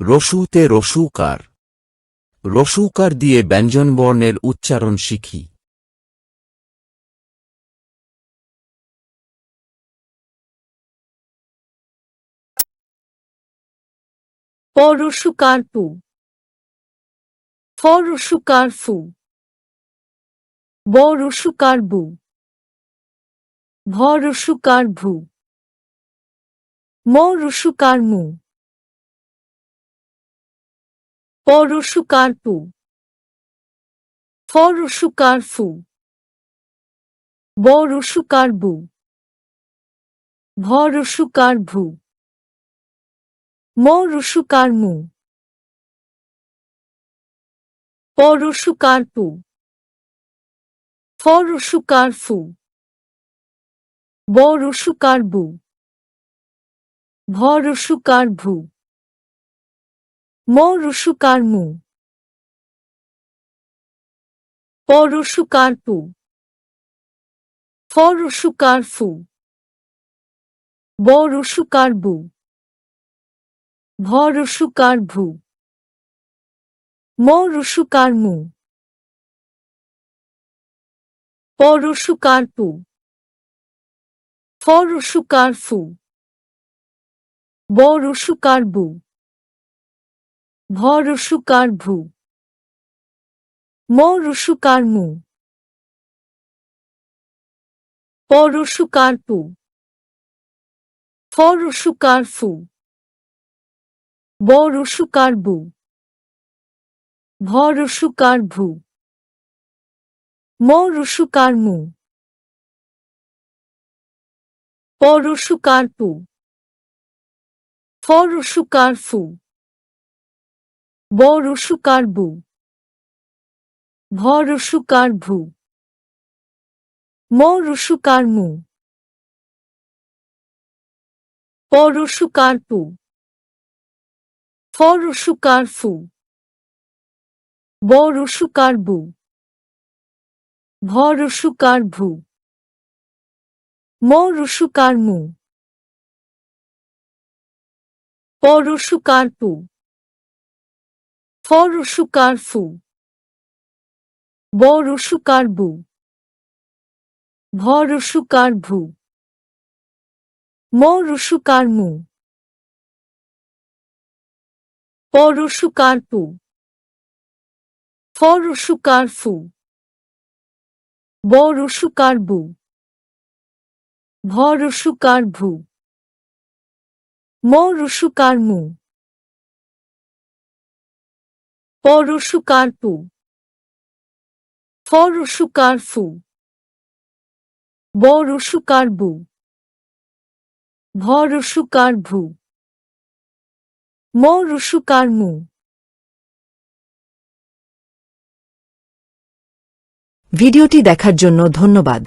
রসুতে রসুকার। রসুকার দিয়ে ব্যঞ্জনবর্ণের উচ্চারণ শিখি। পরশুকার পু ফরসুকার ফু বরসুকার বু ভরসুকার ভু মরসুকার মু। পরশুকারপু। ফরুসুকারফু বরুসুকারবু ভরুসুকারভু মরুসুকারমু পরশুকারপু। ফরুসুকারফু বরুসুকারবু ভরুসুকারভু ম রুসুকার মু। প রুসুকার পু। ফ রুসুকার ফু। ব রুসুকার বু। ভ রুসুকার ভু। ম রুসুকার ভ রসুকার ভু ম রসুকার মু প রসুকার পু ফ রসুকার ফু ব রসুকার বু ভ রসুকার ভু ম রসুকার মু প পু ফ রসুকার ফু ব রসুকার বু ভ রসুকার ভু ম রসুকার মু প রসুকার পু ফ রসুকার ফু ব রসুকার বু ভ রসুকার ভু ম রসুকার মু প রসুকার পু ফ রুসুকার ফু ব রুসুকার বু ভ রুসুকার ভু ম রুসুকার মু প রুসুকার পু ফ রুসুকার ফু ব রুসুকার বু ভ ভু ম মু পরশুকারপু। ফরুসুকারফু বরুসুকারবু ভরুসুকারভু মরুসুকারমু ভিডিওটি দেখার জন্য ধন্যবাদ।